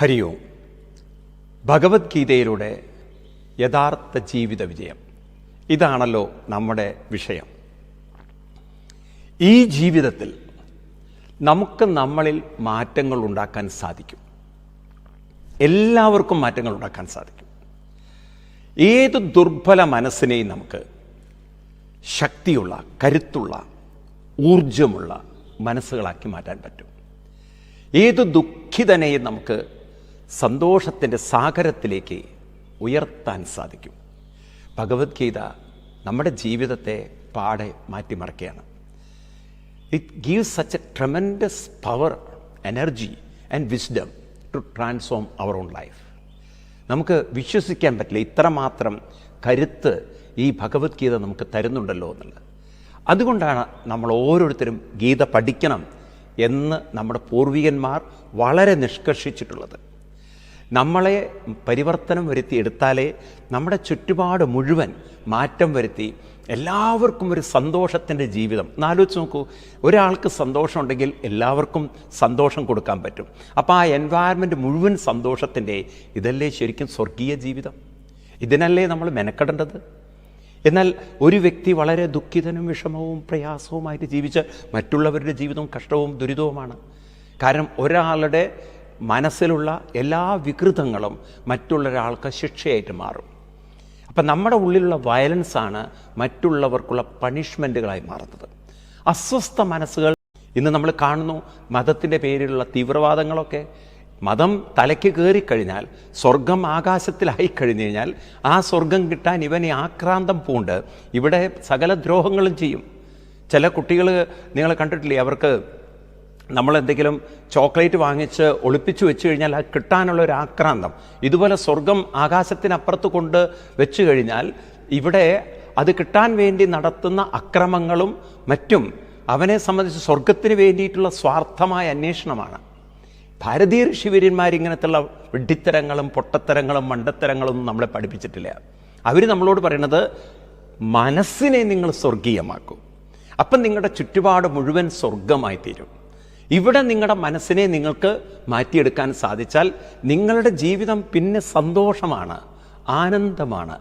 ഹരി ഓം. ഭഗവത്ഗീതയിലൂടെ യഥാർത്ഥ ജീവിത വിജയം. ഇതാണല്ലോ നമ്മുടെ വിഷയം. ഈ ജീവിതത്തിൽ നമുക്ക് നമ്മളിൽ മാറ്റങ്ങൾ ഉണ്ടാക്കാൻ സാധിക്കും. എല്ലാവർക്കും മാറ്റങ്ങൾ ഉണ്ടാക്കാൻ സാധിക്കും. ഏത് ദുർബല മനസ്സിനെയും നമുക്ക് ശക്തിയുള്ള കരുത്തുള്ള ഊർജമുള്ള മനസ്സുകളാക്കി മാറ്റാൻ പറ്റും. ഏത് ദുഃഖിതനെയും നമുക്ക് സന്തോഷത്തിന്റെ സാഗരത്തിലേക്ക് ഉയർത്താൻ സാധിക്കും. ഭഗവത്ഗീത നമ്മുടെ ജീവിതത്തെ പാടെ മാറ്റിമറിക്കുകയാണ്. It gives such a tremendous power energy and wisdom to transform our own life നമുക്ക് വിശ്വസിക്കാൻ പറ്റില്ല ഇത്രമാത്രം കരുത്ത് ഈ ഭഗവത്ഗീത നമുക്ക് തരുന്നുണ്ടല്ലോ എന്നുള്ളത്. അതുകൊണ്ടാണ് നമ്മൾ ഓരോരുത്തരും ഗീത പഠിക്കണം എന്ന് നമ്മുടെ പൂർവികന്മാർ വളരെ നിഷ്കർഷിച്ചിട്ടുള്ളത്. നമ്മളെ പരിവർത്തനം വരുത്തി എടുത്താലേ നമ്മുടെ ചുറ്റുപാട് മുഴുവൻ മാറ്റം വരുത്തി എല്ലാവർക്കും ഒരു സന്തോഷത്തിന്റെ ജീവിതം. എന്നാലോചിച്ച് നോക്കൂ ഒരാൾക്ക് സന്തോഷമുണ്ടെങ്കിൽ എല്ലാവർക്കും സന്തോഷം കൊടുക്കാൻ പറ്റും. അപ്പോൾ ആ എൻവയറമെന്റ് മുഴുവൻ സന്തോഷത്തിന്റെ ഇതല്ലേ ശരിക്കും സ്വർഗീയ ജീവിതം? ഇതിനല്ലേ നമ്മൾ മെനക്കെടേണ്ടത്? എന്നാൽ ഒരു വ്യക്തി വളരെ ദുഃഖിതനും വിഷമവും പ്രയാസവുമായിട്ട് ജീവിച്ച് മറ്റുള്ളവരുടെ ജീവിതവും കഷ്ടവും ദുരിതവുമാണ്. കാരണം ഒരാളുടെ മനസ്സിലുള്ള എല്ലാ വികൃതങ്ങളും മറ്റുള്ള ഒരാൾക്ക് ശിക്ഷയായിട്ട് മാറും. അപ്പം നമ്മുടെ ഉള്ളിലുള്ള വയലൻസാണ് മറ്റുള്ളവർക്കുള്ള പണിഷ്മെന്റുകളായി മാറുന്നത്. അസ്വസ്ഥ മനസ്സുകൾ ഇന്ന് നമ്മൾ കാണുന്നു മതത്തിന്റെ പേരിലുള്ള തീവ്രവാദങ്ങളൊക്കെ. മതം തലയ്ക്ക് കയറിക്കഴിഞ്ഞാൽ സ്വർഗം ആകാശത്തിലായി കഴിഞ്ഞു കഴിഞ്ഞാൽ ആ സ്വർഗം കിട്ടാൻ ഇവനെ ആക്രാന്തം പൂണ്ട്. ഇവിടെ സകല ദ്രോഹങ്ങളും ചെയ്യും. ചില കുട്ടികൾ നിങ്ങൾ കണ്ടിട്ടില്ലേ അവർക്ക് നമ്മൾ എന്തെങ്കിലും ചോക്ലേറ്റ് വാങ്ങിച്ച് ഒളിപ്പിച്ചു വെച്ച് കഴിഞ്ഞാൽ അത് കിട്ടാനുള്ള ഒരു ആക്രാന്തം. ഇതുപോലെ സ്വർഗം ആകാശത്തിനപ്പുറത്ത് കൊണ്ട് വെച്ച് കഴിഞ്ഞാൽ ഇവിടെ അത് കിട്ടാൻ വേണ്ടി നടത്തുന്ന അക്രമങ്ങളും മറ്റും അവനെ സംബന്ധിച്ച് സ്വർഗത്തിന് വേണ്ടിയിട്ടുള്ള സ്വാർത്ഥമായ അന്വേഷണമാണ്. ഭാരതീയ ഋഷിവര്യന്മാർ ഇങ്ങനത്തുള്ള വെഡിത്തരങ്ങളും പൊട്ടത്തരങ്ങളും മണ്ടത്തരങ്ങളും നമ്മളെ പഠിപ്പിച്ചിട്ടില്ല. അവർ നമ്മളോട് പറയുന്നത് മനസ്സിനെ നിങ്ങൾ സ്വർഗീയമാക്കും. അപ്പം നിങ്ങളുടെ ചുറ്റുപാട് മുഴുവൻ സ്വർഗമായി തീരും ഇവിടെ നിങ്ങളുടെ മനസ്സിനെ നിങ്ങൾക്ക് മാറ്റിയെടുക്കാൻ സാധിച്ചാൽ നിങ്ങളുടെ ജീവിതം പിന്നെ സന്തോഷമാണ് ആനന്ദമാണ്.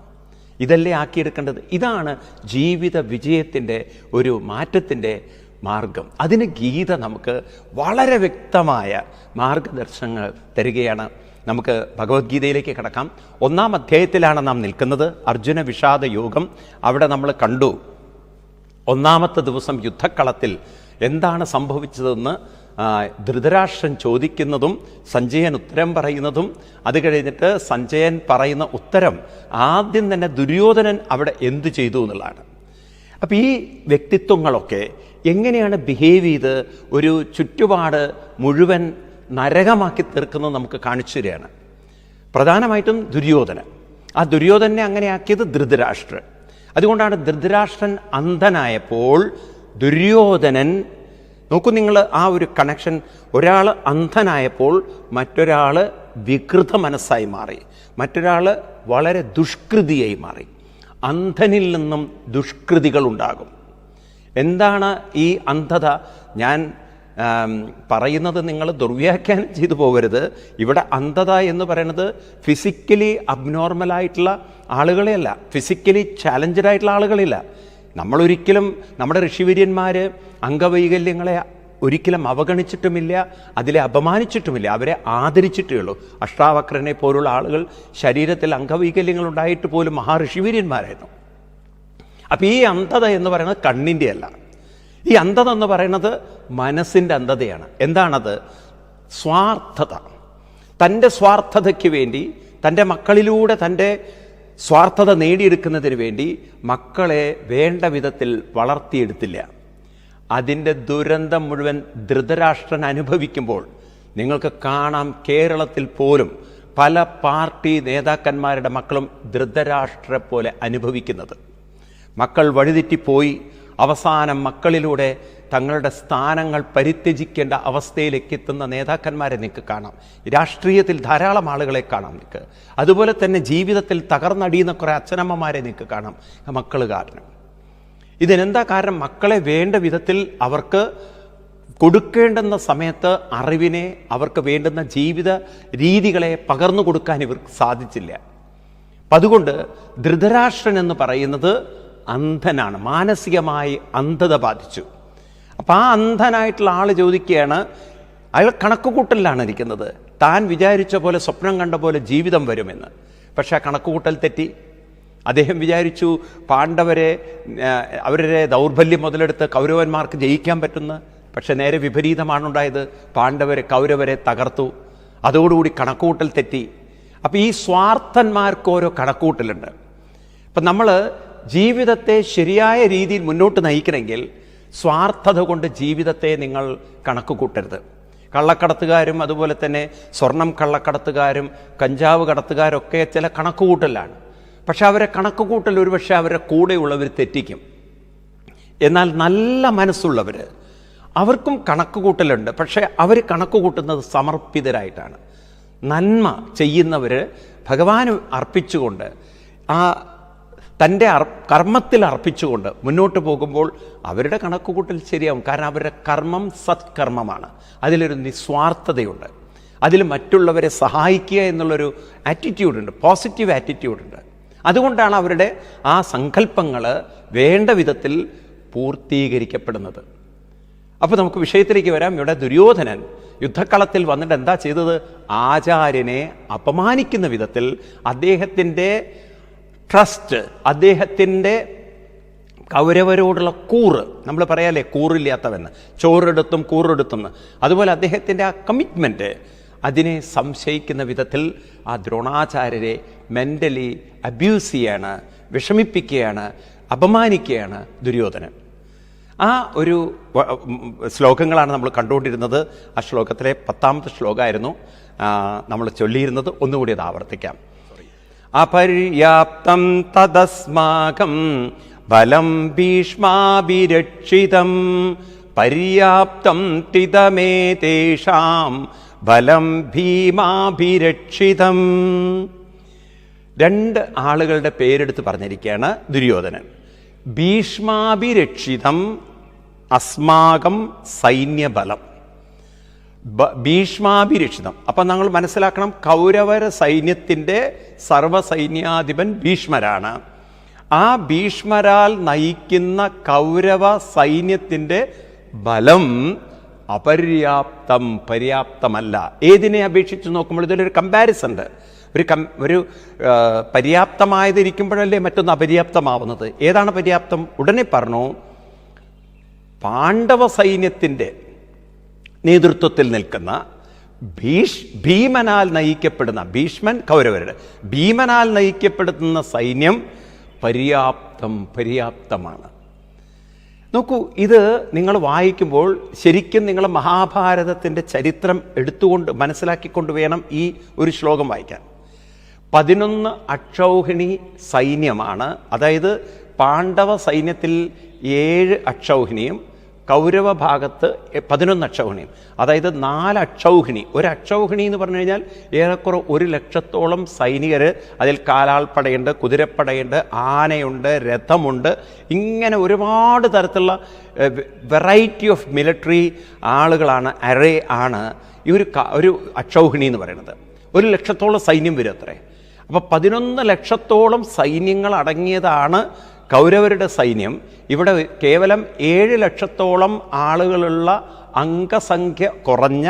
ഇതല്ലേ ആക്കിയെടുക്കേണ്ടത്? ഇതാണ് ജീവിത വിജയത്തിന്റെ ഒരു മാറ്റത്തിന്റെ മാർഗം. അതിന് ഗീത നമുക്ക് വളരെ വ്യക്തമായ മാർഗദർശനങ്ങൾ തരികയാണ്. നമുക്ക് ഭഗവത്ഗീതയിലേക്ക് കിടക്കാം. ഒന്നാം അധ്യായത്തിലാണ് നാം നിൽക്കുന്നത്. അർജുന വിഷാദ യോഗം. അവിടെ നമ്മൾ കണ്ടു. ഒന്നാമത്തെ ദിവസം യുദ്ധക്കളത്തിൽ എന്താണ് സംഭവിച്ചതെന്ന് ധൃതരാഷ്ട്രൻ ചോദിക്കുന്നതും സഞ്ജയൻ ഉത്തരം പറയുന്നതും അത് കഴിഞ്ഞിട്ട് സഞ്ജയൻ പറയുന്ന ഉത്തരം ആദ്യം തന്നെ ദുര്യോധനൻ അവിടെ എന്തു ചെയ്തു എന്നുള്ളതാണ്. അപ്പം ഈ വ്യക്തിത്വങ്ങളൊക്കെ എങ്ങനെയാണ് ബിഹേവ് ചെയ്ത് ഒരു ചുറ്റുപാട് മുഴുവൻ നരകമാക്കി തീർക്കുന്നത് നമുക്ക് കാണിച്ചു തരികയാണ്. പ്രധാനമായിട്ടും ദുര്യോധന ആ ദുര്യോധനെ അങ്ങനെയാക്കിയത് ധൃതരാഷ്ട്രൻ. അതുകൊണ്ടാണ് ധൃതരാഷ്ട്രൻ അന്ധനായപ്പോൾ ദുര്യോധനൻ നോക്കൂ നിങ്ങൾ ആ ഒരു കണക്ഷൻ ഒരാൾ അന്ധനായപ്പോൾ മറ്റൊരാൾ വികൃത മനസ്സായി മാറി. മറ്റൊരാൾ വളരെ ദുഷ്കൃതിയായി മാറി. അന്ധനിൽ നിന്നും ദുഷ്കൃതികൾ ഉണ്ടാകും. എന്താണ് ഈ അന്ധത? ഞാൻ പറയുന്നത് നിങ്ങൾ ദുർവ്യാഖ്യാനം ചെയ്തു പോകരുത്. ഇവിടെ അന്ധത എന്ന് പറയുന്നത് ഫിസിക്കലി അബ്നോർമലായിട്ടുള്ള ആളുകളെയല്ല. ഫിസിക്കലി ചാലഞ്ചഡ് ആയിട്ടുള്ള ആളുകളില്ല നമ്മളൊരിക്കലും നമ്മുടെ ഋഷിവര്യന്മാർ അംഗവൈകല്യങ്ങളെ ഒരിക്കലും അവഗണിച്ചിട്ടുമില്ല അതിലെ അപമാനിച്ചിട്ടുമില്ല അവരെ ആദരിച്ചിട്ടേ ഉള്ളൂ. അഷ്ടാവക്രനെ പോലുള്ള ആളുകൾ ശരീരത്തിൽ അംഗവൈകല്യങ്ങൾ ഉണ്ടായിട്ട് പോലും മഹാഋഷിവീര്യന്മാരായിരുന്നു. അപ്പം ഈ അന്ധത എന്ന് പറയുന്നത് കണ്ണിന്റെ അല്ല ഈ അന്ധത എന്ന് പറയുന്നത് മനസ്സിന്റെ അന്ധതയാണ്. എന്താണത്? സ്വാർത്ഥത. തന്റെ സ്വാർത്ഥതയ്ക്ക് വേണ്ടി തന്റെ മക്കളിലൂടെ തന്റെ സ്വാർത്ഥത നേടിയെടുക്കുന്നതിന് വേണ്ടി മക്കളെ വേണ്ട വിധത്തിൽ വളർത്തിയെടുത്തില്ല. അതിന്റെ ദുരന്തം മുഴുവൻ ധൃതരാഷ്ട്രൻ അനുഭവിക്കുമ്പോൾ നിങ്ങൾക്ക് കാണാം കേരളത്തിൽ പോലും പല പാർട്ടി നേതാക്കന്മാരുടെ മക്കളും ധൃതരാഷ്ട്രെ പോലെ അനുഭവിക്കുന്നത്. മക്കൾ വഴിതെറ്റിപ്പോയി അവസാനം മക്കളിലൂടെ തങ്ങളുടെ സ്ഥാനങ്ങൾ പരിത്യജിക്കേണ്ട അവസ്ഥയിലേക്ക് എത്തുന്ന നേതാക്കന്മാരെ നിങ്ങൾക്ക് കാണാം. രാഷ്ട്രീയത്തിൽ ധാരാളം ആളുകളെ കാണാം നിങ്ങൾക്ക് അതുപോലെ തന്നെ ജീവിതത്തിൽ തകർന്നടിയുന്ന കുറേ അച്ഛനമ്മമാരെ നിങ്ങൾക്ക് കാണാം. മക്കൾ കാരണം. ഇതിനെന്താ കാരണം? മക്കളെ വേണ്ട വിധത്തിൽ അവർക്ക് കൊടുക്കേണ്ടുന്ന സമയത്ത് അറിവിനെ അവർക്ക് വേണ്ടുന്ന ജീവിത രീതികളെ പകർന്നു കൊടുക്കാൻ ഇവർക്ക് സാധിച്ചില്ല. അപ്പം അതുകൊണ്ട് ധൃതരാഷ്ട്രൻ എന്ന് പറയുന്നത് അന്ധനാണ് മാനസികമായി അന്ധത ബാധിച്ചു. അപ്പം ആ അന്ധനായിട്ടുള്ള ആൾ ചോദിക്കുകയാണ് അയാൾ കണക്കുകൂട്ടലിലാണ് ഇരിക്കുന്നത്. താൻ വിചാരിച്ച പോലെ സ്വപ്നം കണ്ട പോലെ ജീവിതം വരുമെന്ന്. പക്ഷെ ആ കണക്കുകൂട്ടൽ തെറ്റി. അദ്ദേഹം വിചാരിച്ചു പാണ്ഡവരെ അവരുടെ ദൗർബല്യം മുതലെടുത്ത് കൗരവന്മാർക്ക് ജയിക്കാൻ പറ്റുന്ന പക്ഷെ നേരെ വിപരീതമാണുണ്ടായത്. പാണ്ഡവരെ കൗരവരെ തകർത്തു. അതോടുകൂടി കണക്കൂട്ടൽ തെറ്റി. അപ്പം ഈ സ്വാർത്ഥന്മാർക്ക് ഓരോ കണക്കുകൂട്ടലുണ്ട്. അപ്പം നമ്മൾ ജീവിതത്തെ ശരിയായ രീതിയിൽ മുന്നോട്ട് നയിക്കണമെങ്കിൽ സ്വാർത്ഥത കൊണ്ട് ജീവിതത്തെ നിങ്ങൾ കണക്ക് കൂട്ടരുത് കള്ളക്കടത്തുകാരും അതുപോലെ തന്നെ സ്വർണം കള്ളക്കടത്തുകാരും കഞ്ചാവ് കടത്തുകാരൊക്കെ ചില കണക്കുകൂട്ടലാണ്. പക്ഷെ അവരെ കണക്കുകൂട്ടൽ ഒരുപക്ഷെ അവരെ കൂടെയുള്ളവർ തെറ്റിക്കും. എന്നാൽ നല്ല മനസ്സുള്ളവർ അവർക്കും കണക്കുകൂട്ടലുണ്ട്. പക്ഷേ അവർ കണക്കുകൂട്ടുന്നത് സമർപ്പിതരായിട്ടാണ്. നന്മ ചെയ്യുന്നവർ ഭഗവാന് അർപ്പിച്ചുകൊണ്ട് ആ തന്റെ അർ കർമ്മത്തിൽ അർപ്പിച്ചുകൊണ്ട് മുന്നോട്ട് പോകുമ്പോൾ അവരുടെ കണക്കുകൂട്ടൽ ശരിയാവും. കാരണം അവരുടെ കർമ്മം സത്കർമ്മമാണ്. അതിലൊരു നിസ്വാർത്ഥതയുണ്ട്. അതിൽ മറ്റുള്ളവരെ സഹായിക്കുക എന്നുള്ളൊരു ആറ്റിറ്റ്യൂഡുണ്ട് പോസിറ്റീവ് ആറ്റിറ്റ്യൂഡുണ്ട് അതുകൊണ്ടാണ് അവരുടെ ആ സങ്കല്പങ്ങൾ വേണ്ട വിധത്തിൽ പൂർത്തീകരിക്കപ്പെടുന്നത്. അപ്പോൾ നമുക്ക് വിഷയത്തിലേക്ക് വരാം. ഇവിടെ ദുര്യോധനൻ യുദ്ധക്കളത്തിൽ വന്നിട്ട് എന്താ ചെയ്തത്? ആചാര്യനെ അപമാനിക്കുന്ന വിധത്തിൽ അദ്ദേഹത്തിന്റെ ട്രസ്റ്റ് അദ്ദേഹത്തിന്റെ കൗരവരോടുള്ള കൂറ് നമ്മൾ പറയാലേ കൂറില്ലാത്തവെന്ന് ചോറെടുത്തും കൂറെടുത്തും. അതുപോലെ അദ്ദേഹത്തിന്റെ ആ കമ്മിറ്റ്മെന്റ് അതിനെ സംശയിക്കുന്ന വിധത്തിൽ ആ ദ്രോണാചാര്യരെ മെന്റലി അബ്യൂസ് ചെയ്യാണ് വിഷമിപ്പിക്കുകയാണ് അപമാനിക്കുകയാണ് ദുര്യോധനൻ. ആ ഒരു ശ്ലോകങ്ങളാണ് നമ്മൾ കണ്ടുകൊണ്ടിരുന്നത്. ആ ശ്ലോകത്തിലെ പത്താമത്തെ ശ്ലോകമായിരുന്നു നമ്മൾ ചൊല്ലിയിരുന്നത്. ഒന്നുകൂടി അത് ആവർത്തിക്കാം. അപര്യാപ്തം തദസ്മാകം ബലം ഭീഷ്മാഭിരക്ഷിതം പര്യാപ്തം തിതമേ തേഷാം ബലം ഭീമാഭിരക്ഷിതം. രണ്ട് ആളുകളുടെ പേരെടുത്ത് പറഞ്ഞിരിക്കുകയാണ് ദുര്യോധനൻ. ഭീഷ്മാഭിരക്ഷിതം അസ്മാകം സൈന്യബലം. ഭീഷ്മാഭിരക്ഷിതം. അപ്പം നമ്മൾ മനസ്സിലാക്കണം കൗരവര സൈന്യത്തിന്റെ സർവസൈന്യാധിപൻ ഭീഷ്മരാണ്. ആ ഭീഷ്മരാൽ നയിക്കുന്ന കൗരവ സൈന്യത്തിന്റെ ബലം അപര്യാപ്തം പര്യാപ്തമല്ല. ഏതിനെ അപേക്ഷിച്ച് നോക്കുമ്പോൾ ഇതിലൊരു കമ്പാരിസൺ ഉണ്ട്. ഒരു കം ഒരു പര്യാപ്തമായതിരിക്കുമ്പോഴല്ലേ മറ്റൊന്ന് അപര്യാപ്തമാവുന്നത്? ഏതാണ് പര്യാപ്തം? ഉടനെ പറഞ്ഞു പാണ്ഡവ സൈന്യത്തിന്റെ നേതൃത്വത്തിൽ നിൽക്കുന്ന ഭീഷ് ഭീമനാൽ നയിക്കപ്പെടുന്ന ഭീഷ്മൻ കൗരവരുടെ ഭീമനാൽ നയിക്കപ്പെടുന്ന സൈന്യം പര്യാപ്തം പര്യാപ്തമാണ്. നോക്കൂ ഇത് നിങ്ങൾ വായിക്കുമ്പോൾ ശരിക്കും നിങ്ങൾ മഹാഭാരതത്തിന്റെ ചരിത്രം എടുത്തുകൊണ്ട് മനസ്സിലാക്കിക്കൊണ്ട് വേണം ഈ ഒരു ശ്ലോകം വായിക്കാൻ. പതിനൊന്ന് അക്ഷൗഹിണി സൈന്യമാണ് അതായത് പാണ്ഡവ സൈന്യത്തിൽ ഏഴ് അക്ഷൗഹിണിയും കൗരവ ഭാഗത്ത് പതിനൊന്ന് അക്ഷൗഹിണിയും അതായത് നാല് അക്ഷൗഹിണി. ഒരു അക്ഷൗഹിണി എന്ന് പറഞ്ഞു കഴിഞ്ഞാൽ ഏറെക്കുറെ ഒരു ലക്ഷത്തോളം സൈനികർ അതിൽ കാലാൾപ്പടയുണ്ട് കുതിരപ്പടയുണ്ട് ആനയുണ്ട് രഥമുണ്ട്. ഇങ്ങനെ ഒരുപാട് തരത്തിലുള്ള വെറൈറ്റി ഓഫ് മിലിറ്ററി ആളുകളാണ് അരേ ആണ് ഈ ഒരു ഒരു അക്ഷൗഹിണി എന്ന് പറയുന്നത്. ഒരു ലക്ഷത്തോളം സൈന്യം വരും അത്രേ. അപ്പോൾ പതിനൊന്ന് ലക്ഷത്തോളം സൈന്യങ്ങൾ അടങ്ങിയതാണ് കൗരവരുടെ സൈന്യം ഇവിടെ കേവലം ഏഴ് ലക്ഷത്തോളം ആളുകളുള്ള അംഗസംഖ്യ കുറഞ്ഞ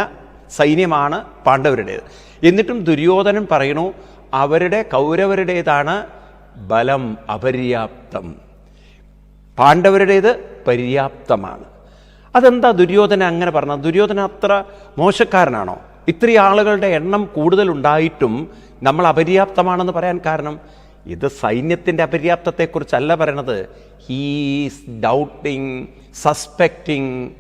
സൈന്യമാണ് പാണ്ഡവരുടേത്. എന്നിട്ടും ദുര്യോധനൻ പറയുന്നു അവരുടെ കൗരവരുടേതാണ് ബലം അപര്യാപ്തം. പാണ്ഡവരുടേത് പര്യാപ്തമാണ്. അതെന്താ ദുര്യോധന അങ്ങനെ പറഞ്ഞത്? ദുര്യോധന അത്ര മോശക്കാരനാണോ? ഇത്രയും ആളുകളുടെ എണ്ണം കൂടുതലുണ്ടായിട്ടും നമ്മൾ അപര്യാപ്തമാണെന്ന് പറയാൻ കാരണം ഇത് സൈന്യത്തിന്റെ അപര്യാപ്തത്തെക്കുറിച്ചല്ല പറയണത്. He's doubting suspecting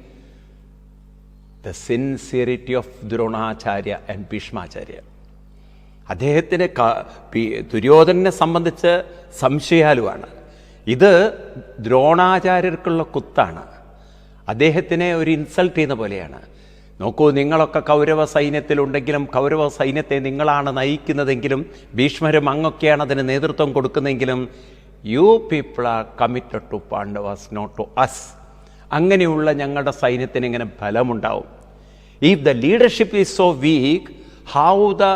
the sincerity of Dronacharya and Bhishmacharya. അദ്ദേഹത്തിന് ദുര്യോധനെ സംബന്ധിച്ച് സംശയാലുവാണ്. ഇത് ദ്രോണാചാര്യർക്കുള്ള കുത്താണ്. അദ്ദേഹത്തിനെ ഒരു ഇൻസൾട്ട് ചെയ്യുന്ന പോലെയാണ്. നോക്കൂ നിങ്ങളൊക്കെ കൗരവ സൈന്യത്തിലുണ്ടെങ്കിലും കൗരവ സൈന്യത്തെ നിങ്ങളാണ് നയിക്കുന്നതെങ്കിലും ഭീഷ്മരും അങ്ങൊക്കെയാണ് അതിന് നേതൃത്വം കൊടുക്കുന്നതെങ്കിലും you people are committed to Pandavas not to us അങ്ങനെയുള്ള ഞങ്ങളുടെ സൈന്യത്തിന് ഇങ്ങനെ ഫലമുണ്ടാവും. If the leadership is so weak how the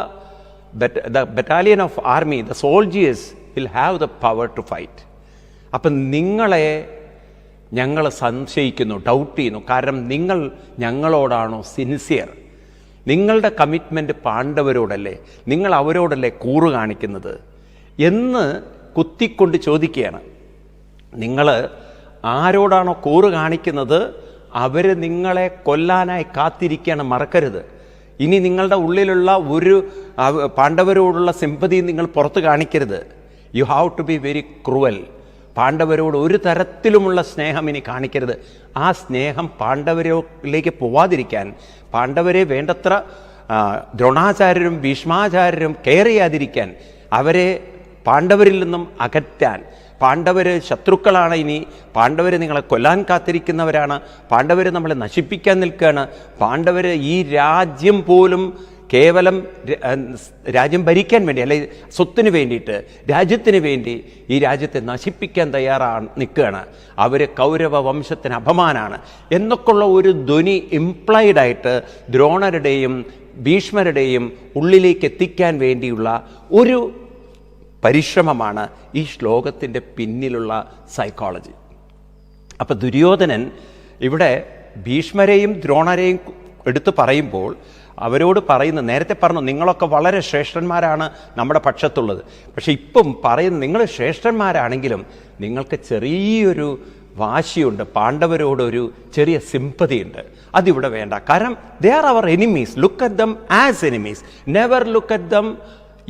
the battalion of army the soldiers will have the power to fight അപ്പം നിങ്ങളെ ഞങ്ങൾ സംശയിക്കുന്നു ഡൗട്ട് ചെയ്യുന്നു. കാരണം നിങ്ങൾ ഞങ്ങളോടാണോ സിൻസിയർ നിങ്ങളുടെ കമ്മിറ്റ്മെന്റ് പാണ്ഡവരോടല്ലേ? നിങ്ങൾ അവരോടല്ലേ കൂറ് കാണിക്കുന്നത്? എന്ന് കുത്തിക്കൊണ്ട് ചോദിക്കുകയാണ്. നിങ്ങൾ ആരോടാണോ കൂറ് കാണിക്കുന്നത്? അവർ നിങ്ങളെ കൊല്ലാനായി കാത്തിരിക്കുകയാണ് മറക്കരുത്. ഇനി നിങ്ങളുടെ ഉള്ളിലുള്ള ഒരു പാണ്ഡവരോടുള്ള സിമ്പതി നിങ്ങൾ പുറത്ത് കാണിക്കരുത്. You have to be very cruel പാണ്ഡവരോട് ഒരു തരത്തിലുമുള്ള സ്നേഹം ഇനി കാണിക്കരുത്. ആ സ്നേഹം പാണ്ഡവരിലേക്ക് പോവാതിരിക്കാൻ പാണ്ഡവരെ വേണ്ടത്ര ദ്രോണാചാര്യരും ഭീഷ്മാചാര്യരും കെയർ ചെയ്യാതിരിക്കാൻ അവരെ പാണ്ഡവരിൽ നിന്നും അകറ്റാൻ. പാണ്ഡവർ ശത്രുക്കളാണ് ഇനി. പാണ്ഡവർ നിങ്ങളെ കൊല്ലാൻ കാത്തിരിക്കുന്നവരാണ്. പാണ്ഡവർ നമ്മളെ നശിപ്പിക്കാൻ നിൽക്കുകയാണ്. പാണ്ഡവർ ഈ രാജ്യം പോലും കേവലം രാജ്യം ഭരിക്കാൻ വേണ്ടി അല്ലെ സ്വത്തിന് വേണ്ടിയിട്ട് രാജ്യത്തിന് വേണ്ടി ഈ രാജ്യത്തെ നശിപ്പിക്കാൻ തയ്യാറാണ് നിൽക്കുകയാണ്. അവർ കൗരവ വംശത്തിന് അപമാനാണ്. എന്നൊക്കെയുള്ള ഒരു ധ്വനി ഇംപ്ലൈഡായിട്ട് ദ്രോണരുടെയും ഭീഷ്മരുടെയും ഉള്ളിലേക്ക് എത്തിക്കാൻ വേണ്ടിയുള്ള ഒരു പരിശ്രമമാണ് ഈ ശ്ലോകത്തിന്റെ പിന്നിലുള്ള സൈക്കോളജി അപ്പം ദുര്യോധനൻ ഇവിടെ ഭീഷ്മരെയും ദ്രോണരെയും എടുത്തു പറയുമ്പോൾ അവരോട് പറയുന്ന നേരത്തെ പറഞ്ഞു നിങ്ങളൊക്കെ വളരെ ശ്രേഷ്ഠന്മാരാണ് നമ്മുടെ പക്ഷത്തുള്ളത്. പക്ഷെ ഇപ്പം പറയുന്ന നിങ്ങൾ ശ്രേഷ്ഠന്മാരാണെങ്കിലും നിങ്ങൾക്ക് ചെറിയൊരു വാശിയുണ്ട് പാണ്ഡവരോടൊരു ചെറിയ സിമ്പതിയുണ്ട്. അതിവിടെ വേണ്ട. കാരണം they are our enemies look at them as enemies never look at them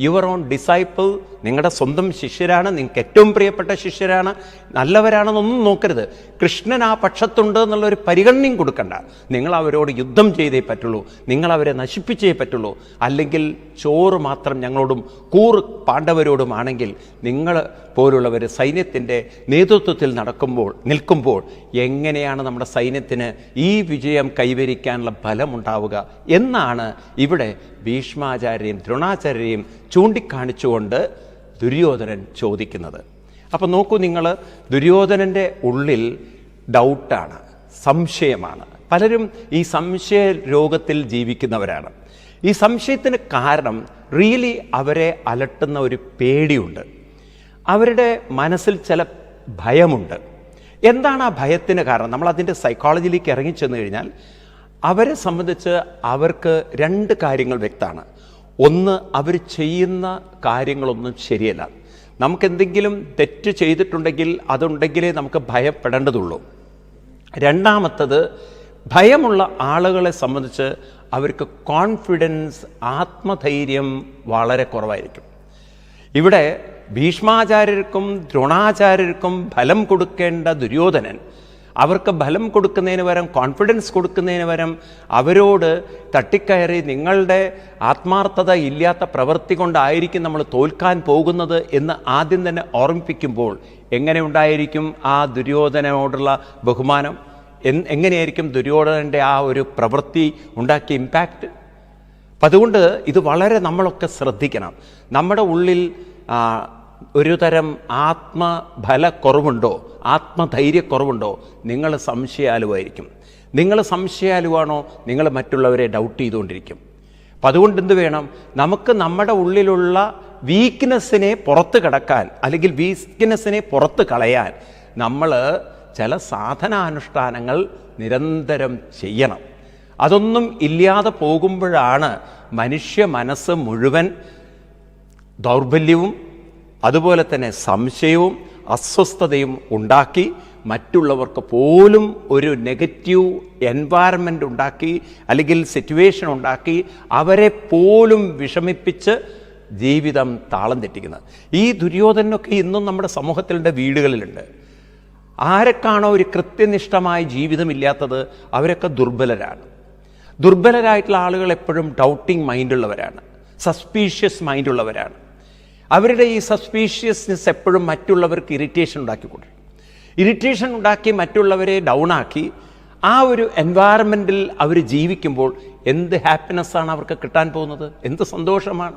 your own disciple നിങ്ങളുടെ സ്വന്തം ശിഷ്യരാണ്. നിങ്ങൾക്ക് ഏറ്റവും പ്രിയപ്പെട്ട ശിഷ്യരാണ്. നല്ലവരാണെന്നൊന്നും നോക്കരുത്. കൃഷ്ണൻ ആ പക്ഷത്തുണ്ട് എന്നുള്ളൊരു പരിഗണനയും കൊടുക്കണ്ട. നിങ്ങൾ അവരോട് യുദ്ധം ചെയ്തേ പറ്റുള്ളൂ. നിങ്ങൾ അവരെ നശിപ്പിച്ചേ പറ്റുള്ളൂ. അല്ലെങ്കിൽ ചോറ് മാത്രം ഞങ്ങളോടും കൂറ് പാണ്ഡവരോടുമാണെങ്കിൽ നിങ്ങൾ പോലുള്ളവർ സൈന്യത്തിന്റെ നേതൃത്വത്തിൽ നടക്കുമ്പോൾ നിൽക്കുമ്പോൾ എങ്ങനെയാണ് നമ്മുടെ സൈന്യത്തിന് ഈ വിജയം കൈവരിക്കാനുള്ള ഫലമുണ്ടാവുക എന്നാണ് ഇവിടെ ഭീഷ്മാചാര്യയും ദ്രോണാചാര്യയും ചൂണ്ടിക്കാണിച്ചുകൊണ്ട് ദുര്യോധനൻ ചോദിക്കുന്നത്. അപ്പം നോക്കൂ നിങ്ങൾ ദുര്യോധനന്റെ ഉള്ളിൽ ഡൗട്ടാണ് സംശയമാണ്. പലരും ഈ സംശയ രോഗത്തിൽ ജീവിക്കുന്നവരാണ്. ഈ സംശയത്തിന് കാരണം റിയലി അവരെ അലട്ടുന്ന ഒരു പേടിയുണ്ട്. അവരുടെ മനസ്സിൽ ചില ഭയമുണ്ട്. എന്താണ് ആ ഭയത്തിന് കാരണം? നമ്മൾ അതിന്റെ സൈക്കോളജിയിലേക്ക് ഇറങ്ങിച്ചെന്ന് കഴിഞ്ഞാൽ അവരെ സംബന്ധിച്ച് അവർക്ക് രണ്ട് കാര്യങ്ങൾ വ്യക്തമാണ്. ഒന്ന് അവർ ചെയ്യുന്ന കാര്യങ്ങളൊന്നും ശരിയല്ല. നമുക്കെന്തെങ്കിലും തെറ്റ് ചെയ്തിട്ടുണ്ടെങ്കിൽ അതുണ്ടെങ്കിലേ നമുക്ക് ഭയപ്പെടേണ്ടതുള്ളൂ. രണ്ടാമത്തത് ഭയമുള്ള ആളുകളെ സംബന്ധിച്ച് അവർക്ക് കോൺഫിഡൻസ് ആത്മധൈര്യം വളരെ കുറവായിരിക്കും. ഇവിടെ ഭീഷ്മാചാര്യർക്കും ദ്രോണാചാര്യർക്കും ഫലം കൊടുക്കേണ്ട ദുര്യോധനൻ. അവർക്ക് ഫലം കൊടുക്കുന്നതിന് പകരം കോൺഫിഡൻസ് കൊടുക്കുന്നതിന് പകരം അവരോട് തട്ടിക്കയറി നിങ്ങളുടെ ആത്മാർത്ഥത ഇല്ലാത്ത പ്രവൃത്തി കൊണ്ടായിരിക്കും നമ്മൾ തോൽക്കാൻ പോകുന്നത് എന്ന് ആദ്യം തന്നെ ഓർമ്മിപ്പിക്കുമ്പോൾ എങ്ങനെ ഉണ്ടായിരിക്കും ആ ദുര്യോധനോടുള്ള ബഹുമാനം? എങ്ങനെയായിരിക്കും ദുര്യോധനന്റെ ആ ഒരു പ്രവൃത്തി ഉണ്ടാക്കിയ ഇമ്പാക്റ്റ് അപ്പം അതുകൊണ്ട് ഇത് വളരെ നമ്മളൊക്കെ ശ്രദ്ധിക്കണം. നമ്മുടെ ഉള്ളിൽ ഒരു തരം ആത്മഫലക്കുറവുണ്ടോ ആത്മധൈര്യക്കുറവുണ്ടോ? നിങ്ങൾ സംശയാലുവായിരിക്കും. നിങ്ങൾ സംശയാലുവാണോ? നിങ്ങൾ മറ്റുള്ളവരെ ഡൗട്ട് ചെയ്തുകൊണ്ടിരിക്കും. അപ്പം അതുകൊണ്ട് എന്ത് വേണം? നമുക്ക് നമ്മുടെ ഉള്ളിലുള്ള വീക്ക്നെസ്സിനെ പുറത്ത് കിടക്കാൻ അല്ലെങ്കിൽ വീക്ക്നെസ്സിനെ പുറത്ത് കളയാൻ നമ്മൾ ചില സാധനാനുഷ്ഠാനങ്ങൾ നിരന്തരം ചെയ്യണം. അതൊന്നും ഇല്ലാതെ പോകുമ്പോഴാണ് മനുഷ്യ മനസ്സ് മുഴുവൻ ദൗർബല്യവും അതുപോലെ തന്നെ സംശയവും അസ്വസ്ഥതയും ഉണ്ടാക്കി മറ്റുള്ളവർക്ക് പോലും ഒരു നെഗറ്റീവ് എൻവയറമെന്റ് ഉണ്ടാക്കി അല്ലെങ്കിൽ സിറ്റുവേഷൻ ഉണ്ടാക്കി അവരെ പോലും വിഷമിപ്പിച്ച് ജീവിതം താളം തെറ്റിക്കുന്നത്. ഈ ദുര്യോധനൊക്കെ ഇന്നും നമ്മുടെ സമൂഹത്തിലുണ്ട് വീടുകളിലുണ്ട്. ആരൊക്കെയാണോ ഒരു കൃത്യനിഷ്ഠമായ ജീവിതമില്ലാത്തത് അവരൊക്കെ ദുർബലരാണ്. ദുർബലരായിട്ടുള്ള ആളുകൾ എപ്പോഴും ഡൗട്ടിങ് മൈൻഡുള്ളവരാണ് സസ്പീഷ്യസ് മൈൻഡുള്ളവരാണ് അവരുടെ ഈ സസ്പീഷ്യസ്നെസ് എപ്പോഴും മറ്റുള്ളവർക്ക് ഇറിറ്റേഷൻ ഉണ്ടാക്കി കൊടുക്കും ഇറിറ്റേഷൻ ഉണ്ടാക്കി മറ്റുള്ളവരെ ഡൗൺ ആക്കി ആ ഒരു എൻവയറമെന്റിൽ അവർ ജീവിക്കുമ്പോൾ എന്ത് ഹാപ്പിനെസ്സാണ് അവർക്ക് കിട്ടാൻ പോകുന്നത്? എന്ത് സന്തോഷമാണ്?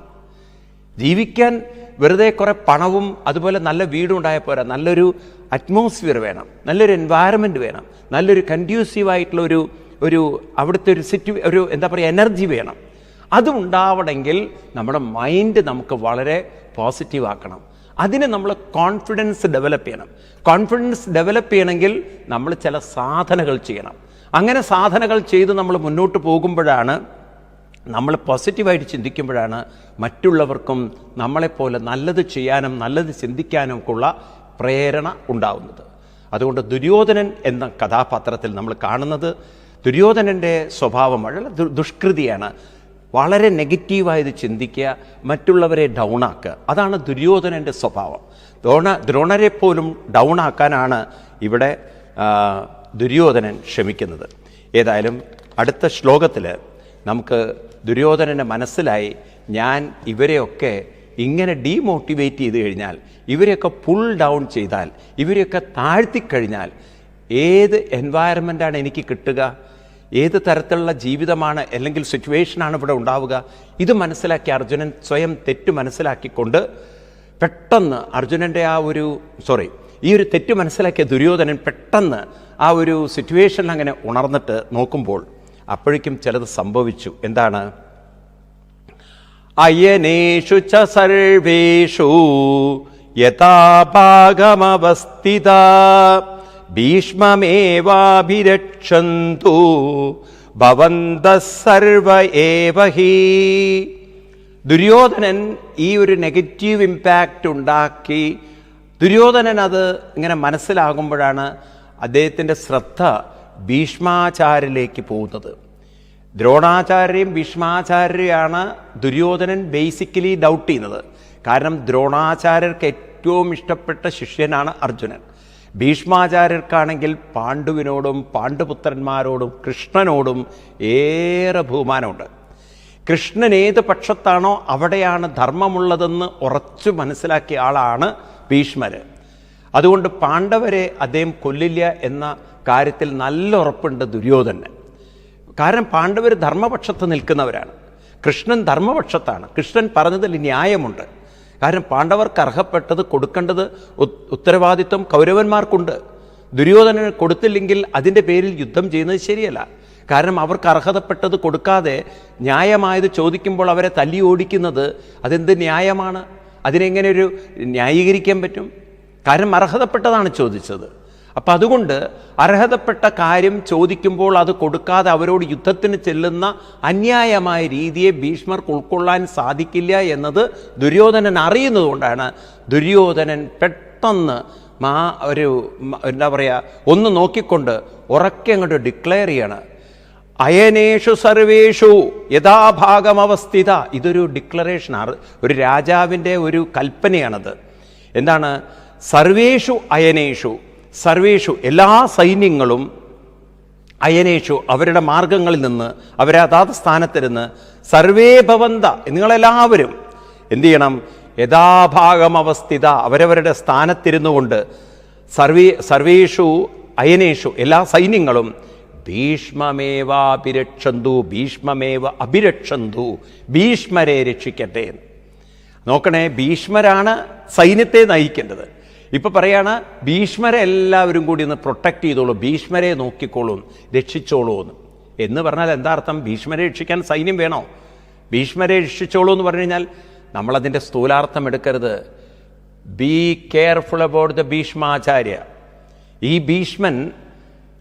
ജീവിക്കാൻ വെറുതെ കുറേ പണവും അതുപോലെ നല്ല വീടും ഉണ്ടായാൽ പോരാ. നല്ലൊരു അറ്റ്മോസ്ഫിയർ വേണം. നല്ലൊരു എൻവയറമെന്റ് വേണം. നല്ലൊരു കൺഡ്യൂസീവ് ആയിട്ടുള്ള ഒരു ഒരു അവിടുത്തെ ഒരു സിറ്റു ഒരു എന്താ പറയുക എനർജി വേണം. അതുണ്ടാവണമെങ്കിൽ നമ്മുടെ മൈൻഡ് നമുക്ക് വളരെ പോസിറ്റീവ് ആക്കണം. അതിന് നമ്മൾ കോൺഫിഡൻസ് ഡെവലപ്പ് ചെയ്യണം. കോൺഫിഡൻസ് ഡെവലപ്പ് ചെയ്യണമെങ്കിൽ നമ്മൾ ചില സാധനകൾ ചെയ്യണം. അങ്ങനെ സാധനകൾ ചെയ്ത് നമ്മൾ മുന്നോട്ട് പോകുമ്പോഴാണ് നമ്മൾ പോസിറ്റീവായിട്ട് ചിന്തിക്കുമ്പോഴാണ് മറ്റുള്ളവർക്കും നമ്മളെപ്പോലെ നല്ലത് ചെയ്യാനും നല്ലത് ചിന്തിക്കാനും ഉള്ള പ്രേരണ ഉണ്ടാവുന്നത്. അതുകൊണ്ട് ദുര്യോധനൻ എന്ന കഥാപാത്രത്തിൽ നമ്മൾ കാണുന്നത് ദുര്യോധനന്റെ സ്വഭാവം വളരെ ദുഷ്കൃതിയാണ്. വളരെ നെഗറ്റീവായത് ചിന്തിക്കുക മറ്റുള്ളവരെ ഡൗൺ ആക്കുക അതാണ് ദുര്യോധനന്റെ സ്വഭാവം. ദ്രോണ ദ്രോണരെ പോലും ഡൗൺ ആക്കാനാണ് ഇവിടെ ദുര്യോധനൻ ശ്രമിക്കുന്നത്. ഏതായാലും അടുത്ത ശ്ലോകത്തിൽ നമുക്ക് ദുര്യോധനന്റെ മനസ്സിലായി ഞാൻ ഇവരെയൊക്കെ ഇങ്ങനെ ഡീമോട്ടിവേറ്റ് ചെയ്ത് കഴിഞ്ഞാൽ ഇവരെയൊക്കെ പുൾ ഡൗൺ ചെയ്താൽ ഇവരെയൊക്കെ താഴ്ത്തിക്കഴിഞ്ഞാൽ ഏത് എൻവയറമെന്റാണ് എനിക്ക് കിട്ടുക? ഏത് തരത്തിലുള്ള ജീവിതമാണ് അല്ലെങ്കിൽ സിറ്റുവേഷനാണ് ഇവിടെ ഉണ്ടാവുക? ഇത് മനസ്സിലാക്കി അർജുനൻ സ്വയം തെറ്റ് മനസ്സിലാക്കിക്കൊണ്ട് പെട്ടെന്ന് അർജുനന്റെ ആ ഒരു സോറി ഈ ഒരു തെറ്റ് മനസ്സിലാക്കിയ ദുര്യോധനൻ പെട്ടെന്ന് ആ ഒരു സിറ്റുവേഷനിൽ അങ്ങനെ ഉണർന്നിട്ട് നോക്കുമ്പോൾ അപ്പോഴേക്കും ചിലത് സംഭവിച്ചു. എന്താണ്? അയനേഷു ച സർവേഷു യഥാഭാഗമവസ്ഥിത. ഭീഷ്മമേവാഭിരക്ഷന്തു. ഭവന്ത സർവ ഏവ ഹി. ദുര്യോധനൻ ഈ ഒരു നെഗറ്റീവ് ഇമ്പാക്റ്റ് ഉണ്ടാക്കി. ദുര്യോധനൻ അത് ഇങ്ങനെ മനസ്സിലാകുമ്പോഴാണ് അദ്ദേഹത്തിന്റെ ശ്രദ്ധ ഭീഷ്മാചാര്യയിലേക്ക് പോകുന്നത്. ദ്രോണാചാര്യയും ഭീഷ്മാചാര്യയാണ് ദുര്യോധനൻ ബേസിക്കലി ഡൗട്ട് ചെയ്യുന്നത്. കാരണം ദ്രോണാചാര്യർക്ക് ഏറ്റവും ഇഷ്ടപ്പെട്ട ശിഷ്യനാണ് അർജുനൻ. ഭീഷ്മാചാര്യർക്കാണെങ്കിൽ പാണ്ഡുവിനോടും പാണ്ഡുപുത്രന്മാരോടും കൃഷ്ണനോടും ഏറെ ബഹുമാനമുണ്ട്. കൃഷ്ണൻ ഏത് പക്ഷത്താണോ അവിടെയാണ് ധർമ്മമുള്ളതെന്ന് ഉറച്ചു മനസ്സിലാക്കിയ ആളാണ് ഭീഷ്മര്. അതുകൊണ്ട് പാണ്ഡവരെ അദ്ദേഹം കൊല്ലില്ല എന്ന കാര്യത്തിൽ നല്ല ഉറപ്പുണ്ട് ദുര്യോധനന് കാരണം പാണ്ഡവർ ധർമ്മപക്ഷത്ത് നിൽക്കുന്നവരാണ്. കൃഷ്ണൻ ധർമ്മപക്ഷത്താണ്. കൃഷ്ണൻ പറഞ്ഞതിൽ ന്യായമുണ്ട്. കാരണം പാണ്ഡവർക്ക് അർഹപ്പെട്ടത് കൊടുക്കേണ്ടത് ഉത്- ഉത്തരവാദിത്വം കൗരവന്മാർക്കുണ്ട്. ദുര്യോധനന് കൊടുത്തില്ലെങ്കിൽ അതിന്റെ പേരിൽ യുദ്ധം ചെയ്യുന്നത് ശരിയല്ല. കാരണം അവർക്ക് അർഹതപ്പെട്ടത് കൊടുക്കാതെ ന്യായമായത് ചോദിക്കുമ്പോൾ അവരെ തല്ലി ഓടിക്കുന്നത് അതെന്ത് ന്യായമാണ്? അതിനെങ്ങനെ ഒരു ന്യായീകരിക്കാൻ പറ്റും? കാരണം അർഹതപ്പെട്ടതാണ് ചോദിച്ചത്. അപ്പം അതുകൊണ്ട് അർഹതപ്പെട്ട കാര്യം ചോദിക്കുമ്പോൾ അത് കൊടുക്കാതെ അവരോട് യുദ്ധത്തിന് ചെല്ലുന്ന അന്യായമായ രീതിയെ ഭീഷ്മർക്ക് ഉൾക്കൊള്ളാൻ സാധിക്കില്ല എന്നത് ദുര്യോധനൻ അറിയുന്നതുകൊണ്ടാണ്. ദുര്യോധനൻ പെട്ടെന്ന് മാ ഒരു എന്താ പറയുക ഒന്ന് നോക്കിക്കൊണ്ട് ഉറക്കെ അങ്ങോട്ട് ഡിക്ലെയർ ചെയ്യണം. അയനേഷു സർവേഷു യഥാഭാഗമവസ്ഥിത. ഇതൊരു ഡിക്ലറേഷൻ ഒരു രാജാവിന്റെ ഒരു കൽപ്പനയാണത്. എന്താണ്? സർവേഷു അയനേഷു. സർവേഷു എല്ലാ സൈന്യങ്ങളും അയനേഷു അവരുടെ മാർഗങ്ങളിൽ നിന്ന് അവരെ അതാത് സ്ഥാനത്തിരുന്ന് സർവേ ഭവന്ത നിങ്ങളെല്ലാവരും എന്തു ചെയ്യണം? യഥാഭാഗം അവസ്ഥിത അവരവരുടെ സ്ഥാനത്തിരുന്നു കൊണ്ട് സർവേ സർവേഷു അയനേഷു എല്ലാ സൈന്യങ്ങളും ഭീഷ്മമേവാഭിരക്ഷന്തു ഭീഷ്മമേവ അഭിരക്ഷന്തു ഭീഷ്മരെ രക്ഷിക്കട്ടെ നോക്കണേ ഭീഷ്മരാണ് സൈന്യത്തെ നയിക്കേണ്ടത്. ഇപ്പൊ പറയാണ് ഭീഷ്മരെ എല്ലാവരും കൂടി ഒന്ന് പ്രൊട്ടക്റ്റ് ചെയ്തോളൂ ഭീഷ്മരെ നോക്കിക്കോളൂ രക്ഷിച്ചോളൂ എന്ന്. എന്ന് പറഞ്ഞാൽ എന്താ അർത്ഥം? ഭീഷ്മരെ രക്ഷിക്കാൻ സൈന്യം വേണോ? ഭീഷ്മരെ രക്ഷിച്ചോളൂ എന്ന് പറഞ്ഞു കഴിഞ്ഞാൽ നമ്മളതിന്റെ സ്ഥൂലാർത്ഥം എടുക്കരുത്. Be careful about the Bhishmacharya. ഈ ഭീഷ്മൻ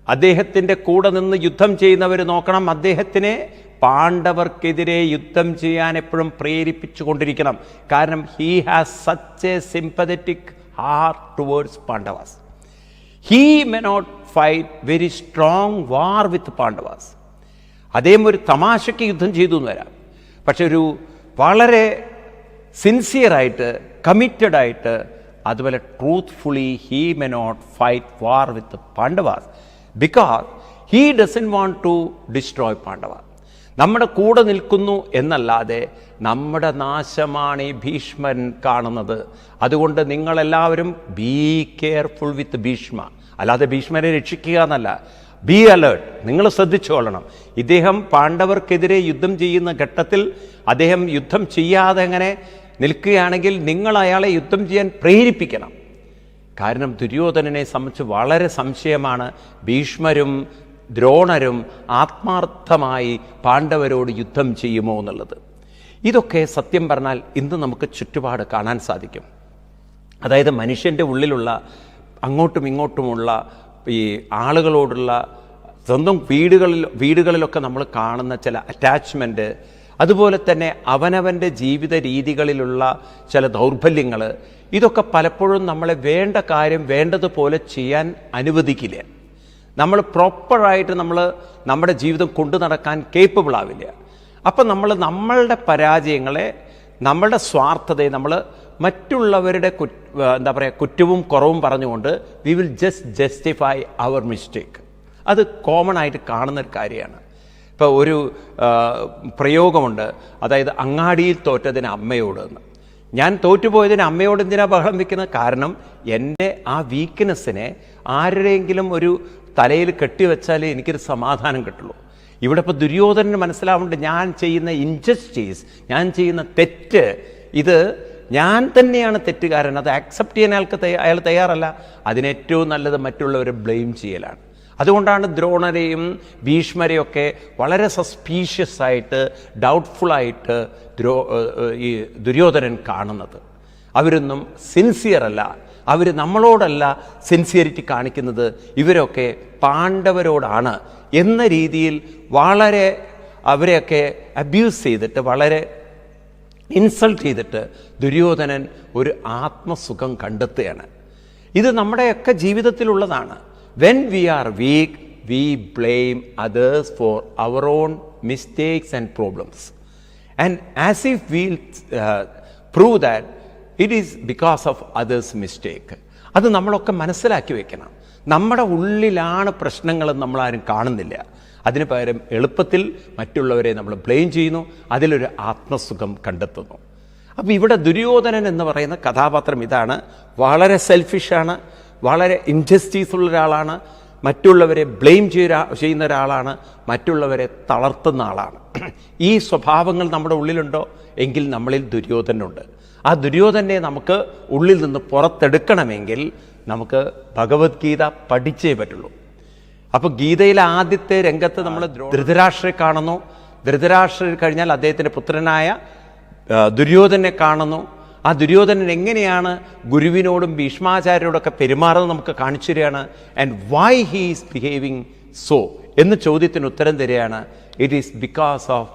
അദ്ദേഹത്തിന്റെ കൂടെ നിന്ന് യുദ്ധം ചെയ്യുന്നവർ നോക്കണം. അദ്ദേഹത്തിനെ പാണ്ഡവർക്കെതിരെ യുദ്ധം ചെയ്യാൻ എപ്പോഴും പ്രേരിപ്പിച്ചു കൊണ്ടിരിക്കണം കാരണം he has such a sympathetic heart towards Pandavas he may not fight very strong war with Pandavas അദ്ദേഹം ഒരു തമാശയ്ക്ക് യുദ്ധം ചെയ്തു എന്ന് വരാം. പക്ഷെ ഒരു വളരെ സിൻസിയറായിട്ട് കമ്മിറ്റഡ് ആയിട്ട് അതുപോലെ truthfully he may not fight war with Pandavas because he doesn't want to destroy Pandava നമ്മുടെ കൂടെ നിൽക്കുന്നു എന്നല്ലാതെ നമ്മുടെ നാശമാണ് ഈ ഭീഷ്മൻ കാണുന്നത്. അതുകൊണ്ട് നിങ്ങളെല്ലാവരും ബി കെയർഫുൾ വിത്ത് ഭീഷ്മ. അല്ലാതെ ഭീഷ്മനെ രക്ഷിക്കുക എന്നല്ല. ബി അലേർട്ട് നിങ്ങൾ ശ്രദ്ധിച്ചുകൊള്ളണം ഇദ്ദേഹം പാണ്ഡവർക്കെതിരെ യുദ്ധം ചെയ്യുന്ന ഘട്ടത്തിൽ അദ്ദേഹം യുദ്ധം ചെയ്യാതെ അങ്ങനെ നിൽക്കുകയാണെങ്കിൽ നിങ്ങൾ അയാളെ യുദ്ധം ചെയ്യാൻ പ്രേരിപ്പിക്കണം. കാരണം ദുര്യോധനനെ സംബന്ധിച്ച് വളരെ സംശയമാണ് ഭീഷ്മരും ദ്രോണരും ആത്മാർത്ഥമായി പാണ്ഡവരോട് യുദ്ധം ചെയ്യുമോ എന്നുള്ളത്. ഇതൊക്കെ സത്യം പറഞ്ഞാൽ ഇന്ന് നമുക്ക് ചുറ്റുപാട് കാണാൻ സാധിക്കും. അതായത് മനുഷ്യന്റെ ഉള്ളിലുള്ള അങ്ങോട്ടും ഇങ്ങോട്ടുമുള്ള ഈ ആളുകളോടുള്ള സ്വന്തം വീടുകളിൽ വീടുകളിലൊക്കെ നമ്മൾ കാണുന്ന ചില അറ്റാച്ച്മെന്റ് അതുപോലെ തന്നെ അവനവന്റെ ജീവിത രീതികളിലുള്ള ചില ദൗർബല്യങ്ങൾ ഇതൊക്കെ പലപ്പോഴും നമ്മളെ വേണ്ട കാര്യം വേണ്ടതുപോലെ ചെയ്യാൻ അനുവദിക്കില്ല. നമ്മൾ പ്രോപ്പറായിട്ട് നമ്മൾ നമ്മുടെ ജീവിതം കൊണ്ടു നടക്കാൻ കേപ്പബിൾ ആവില്ല. അപ്പം നമ്മൾ നമ്മളുടെ പരാജയങ്ങളെ നമ്മളുടെ സ്വാർത്ഥതയെ നമ്മൾ മറ്റുള്ളവരുടെ എന്താ പറയുക കുറ്റവും കുറവും പറഞ്ഞുകൊണ്ട് we will just justify our mistake അത് കോമൺ ആയിട്ട് കാണുന്ന ഒരു കാര്യമാണ്. ഇപ്പോൾ ഒരു പ്രയോഗമുണ്ട്. അതായത് അങ്ങാടിയിൽ തോറ്റതിന് അമ്മയോട് എന്ന്. ഞാൻ തോറ്റുപോയതിന് അമ്മയോട് എന്തിനാ ബഹളം വെക്കുന്നത് കാരണം എന്റെ ആ വീക്ക്നെസ്സിനെ ആരുടെയെങ്കിലും ഒരു തലയിൽ കെട്ടിവെച്ചാലേ എനിക്കൊരു സമാധാനം കിട്ടുള്ളൂ. ഇവിടെ ഇപ്പോൾ ദുര്യോധനന് മനസ്സിലാവുന്നുണ്ട് ഞാൻ ചെയ്യുന്ന ഇൻജസ്റ്റീസ് ഞാൻ ചെയ്യുന്ന തെറ്റ് ഇത് ഞാൻ തന്നെയാണ് തെറ്റുകാരൻ. അത് ആക്സെപ്റ്റ് ചെയ്യാൻ അയാൾക്ക് അയാൾ തയ്യാറല്ല. അതിനേറ്റവും നല്ലത് മറ്റുള്ളവരെ ബ്ലെയിം ചെയ്യലാണ്. അതുകൊണ്ടാണ് ദ്രോണരെയും ഭീഷ്മരെയൊക്കെ വളരെ സസ്പീഷ്യസ് ആയിട്ട് ഡൗട്ട്ഫുൾ ആയിട്ട് ദ്രോ ഈ ദുര്യോധനൻ കാണുന്നത്. അവരൊന്നും സിൻസിയർ അല്ല. അവർ നമ്മളോടല്ല സിൻസിയറിറ്റി കാണിക്കുന്നത്. ഇവരൊക്കെ പാണ്ഡവരോടാണ് എന്ന രീതിയിൽ വളരെ അവരെയൊക്കെ അബ്യൂസ് ചെയ്തിട്ട് വളരെ ഇൻസൾട്ട് ചെയ്തിട്ട് ദുര്യോധനൻ ഒരു ആത്മസുഖം കണ്ടെത്തുകയാണ്. ഇത് നമ്മുടെയൊക്കെ ജീവിതത്തിലുള്ളതാണ്. When we are weak we blame others for our own mistakes and problems and if we'll uh, prove that it is because of others' mistake. അത് നമ്മളൊക്കെ മനസ്സിലാക്കി വെക്കണം. നമ്മുടെ ഉള്ളിലാണ് പ്രശ്നങ്ങൾ നമ്മളാരും കാണുന്നില്ല. അതിന് പകരം എളുപ്പത്തിൽ മറ്റുള്ളവരെ നമ്മൾ ബ്ലെയിം ചെയ്യുന്നു. അതിലൊരു ആത്മസുഖം കണ്ടെത്തുന്നു. അപ്പോൾ ഇവിടെ ദുര്യോധനൻ എന്ന് പറയുന്ന കഥാപാത്രം ഇതാണ്. വളരെ സെൽഫിഷാണ് വളരെ ഇൻജസ്റ്റീസ് ഉള്ള ഒരാളാണ്. മറ്റുള്ളവരെ ബ്ലെയിം ചെയ്യുന്ന ഒരാളാണ് മറ്റുള്ളവരെ തളർത്തുന്ന ആളാണ്. ഈ സ്വഭാവങ്ങൾ നമ്മുടെ ഉള്ളിലുണ്ടോ? എങ്കിൽ നമ്മളിൽ ദുര്യോധനുണ്ട്. ആ ദുര്യോധനെ നമുക്ക് ഉള്ളിൽ നിന്ന് പുറത്തെടുക്കണമെങ്കിൽ നമുക്ക് ഭഗവത്ഗീത പഠിച്ചേ പറ്റുള്ളൂ. അപ്പോൾ ഗീതയിലെ ആദ്യത്തെ രംഗത്ത് നമ്മൾ ധൃതരാഷ്ട്രയെ കാണുന്നു. ധൃതരാഷ്ട്ര കഴിഞ്ഞാൽ അദ്ദേഹത്തിന്റെ പുത്രനായ ദുര്യോധനെ കാണുന്നു. ആ ദുര്യോധനൻ എങ്ങനെയാണ് ഗുരുവിനോടും ഭീഷ്മാചാര്യരോടൊക്കെ പെരുമാറുന്നത് നമുക്ക് കാണിച്ചു തരികയാണ്. And why he is behaving so എന്ന ചോദ്യത്തിന് ഉത്തരം തരികയാണ്. It is because of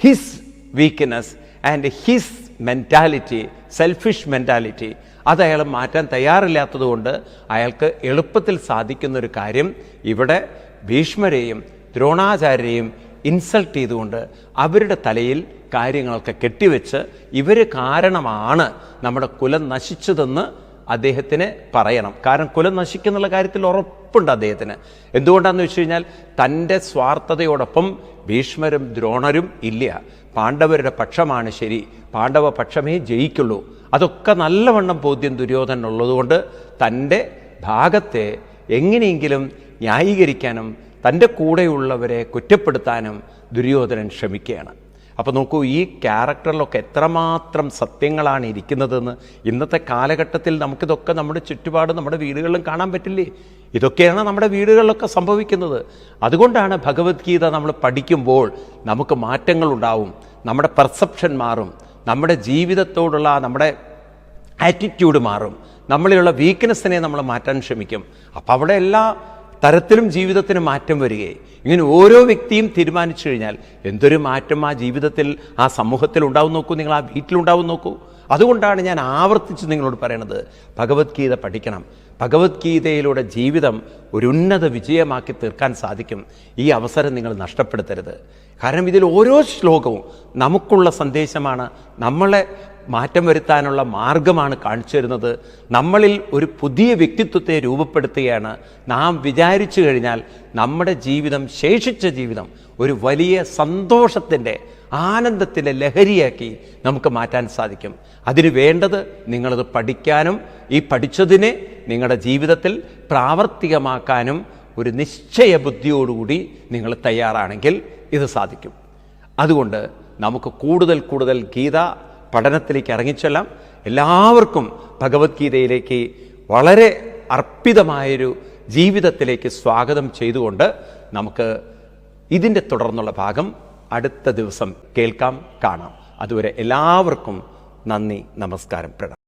his weakness and his mentality selfish mentality അത് അയാൾ മാറ്റാൻ തയ്യാറില്ലാത്തതുകൊണ്ട് അയാൾക്ക് എളുപ്പത്തിൽ സാധിക്കുന്ന ഒരു കാര്യം ഇവിടെ ഭീഷ്മരെയും ദ്രോണാചാര്യരെയും ഇൻസൾട്ട് ചെയ്തുകൊണ്ട് അവരുടെ തലയിൽ കാര്യങ്ങളൊക്കെ കെട്ടിവെച്ച് ഇവർ കാരണമാണ് നമ്മുടെ കുലം നശിച്ചതെന്ന് അദ്ദേഹത്തിന് പറയണം. കാരണം കുലം നശിക്കുന്നുള്ള കാര്യത്തിൽ ഉറപ്പുണ്ട് അദ്ദേഹത്തിന്. എന്തുകൊണ്ടാണെന്ന് വെച്ച് കഴിഞ്ഞാൽ തന്റെ സ്വാർത്ഥതയോടൊപ്പം ഭീഷ്മരും ദ്രോണരും ഇല്ല. പാണ്ഡവരുടെ പക്ഷമാണ് ശരി. പാണ്ഡവ പക്ഷമേ ജയിക്കുള്ളൂ. അതൊക്കെ നല്ലവണ്ണം ബോധ്യം ദുര്യോധന ഉള്ളതുകൊണ്ട് തന്റെ ഭാഗത്തെ എങ്ങനെയെങ്കിലും ന്യായീകരിക്കാനും തന്റെ കൂടെയുള്ളവരെ കുറ്റപ്പെടുത്താനും ദുര്യോധനൻ ശ്രമിക്കുകയാണ്. അപ്പോൾ നോക്കൂ ഈ ക്യാരക്ടറിലൊക്കെ എത്രമാത്രം സത്യങ്ങളാണ് ഇരിക്കുന്നതെന്ന് ഇന്നത്തെ കാലഘട്ടത്തിൽ നമുക്കിതൊക്കെ നമ്മുടെ ചുറ്റുപാട് നമ്മുടെ വീടുകളിലും കാണാൻ പറ്റില്ലേ? ഇതൊക്കെയാണ് നമ്മുടെ വീടുകളിലൊക്കെ സംഭവിക്കുന്നത്. അതുകൊണ്ടാണ് ഭഗവത്ഗീത നമ്മൾ പഠിക്കുമ്പോൾ നമുക്ക് മാറ്റങ്ങൾ ഉണ്ടാവും നമ്മുടെ പെർസെപ്ഷൻ മാറും നമ്മുടെ ജീവിതത്തോടുള്ള നമ്മുടെ ആറ്റിറ്റ്യൂഡ് മാറും നമ്മളിലുള്ള വീക്ക്നെസ്സിനെ നമ്മൾ മാറ്റാൻ ശ്രമിക്കും. അപ്പോൾ അവിടെ എല്ലാ തരത്തിലും ജീവിതത്തിന് മാറ്റം വരികയും. ഇങ്ങനെ ഓരോ വ്യക്തിയും തീരുമാനിച്ചു കഴിഞ്ഞാൽ എന്തൊരു മാറ്റം ആ ജീവിതത്തിൽ ആ സമൂഹത്തിൽ ഉണ്ടാവും നോക്കൂ നിങ്ങൾ ആ വീട്ടിലുണ്ടാവും നോക്കൂ. അതുകൊണ്ടാണ് ഞാൻ ആവർത്തിച്ച് നിങ്ങളോട് പറയണത് ഭഗവത്ഗീത പഠിക്കണം. ഭഗവത്ഗീതയിലൂടെ ജീവിതം ഒരു ഉന്നത വിജയമാക്കി തീർക്കാൻ സാധിക്കും. ഈ അവസരം നിങ്ങൾ നഷ്ടപ്പെടുത്തരുത്. കാരണം ഇതിൽ ഓരോ ശ്ലോകവും നമുക്കുള്ള സന്ദേശമാണ്. നമ്മളെ മാറ്റം വരുത്താനുള്ള മാർഗമാണ് കാണിച്ചു തരുന്നത്. നമ്മളിൽ ഒരു പുതിയ വ്യക്തിത്വത്തെ രൂപപ്പെടുത്തുകയാണ്. നാം വിചാരിച്ചു കഴിഞ്ഞാൽ നമ്മുടെ ജീവിതം ശേഷിച്ച ജീവിതം ഒരു വലിയ സന്തോഷത്തിന്റെ ആനന്ദത്തിന്റെ ലഹരിയാക്കി നമുക്ക് മാറ്റാൻ സാധിക്കും. അതിന് വേണ്ടത് നിങ്ങളത് പഠിക്കാനും ഈ പഠിച്ചതിനെ നിങ്ങളുടെ ജീവിതത്തിൽ പ്രാവർത്തികമാക്കാനും ഒരു നിശ്ചയ ബുദ്ധിയോടുകൂടി നിങ്ങൾ തയ്യാറാണെങ്കിൽ ഇത് സാധിക്കും. അതുകൊണ്ട് നമുക്ക് കൂടുതൽ കൂടുതൽ ഗീത പഠനത്തിലേക്ക് ഇറങ്ങിച്ചെല്ലാം എല്ലാവർക്കും ഭഗവത്ഗീതയിലേക്ക് വളരെ അർപ്പിതമായൊരു ജീവിതത്തിലേക്ക് സ്വാഗതം ചെയ്തുകൊണ്ട് നമുക്ക് ഇതിന്റെ തുടർന്നുള്ള ഭാഗം അടുത്ത ദിവസം കേൾക്കാം കാണാം. അതുവരെ എല്ലാവർക്കും നന്ദി നമസ്കാരം പ്രണാം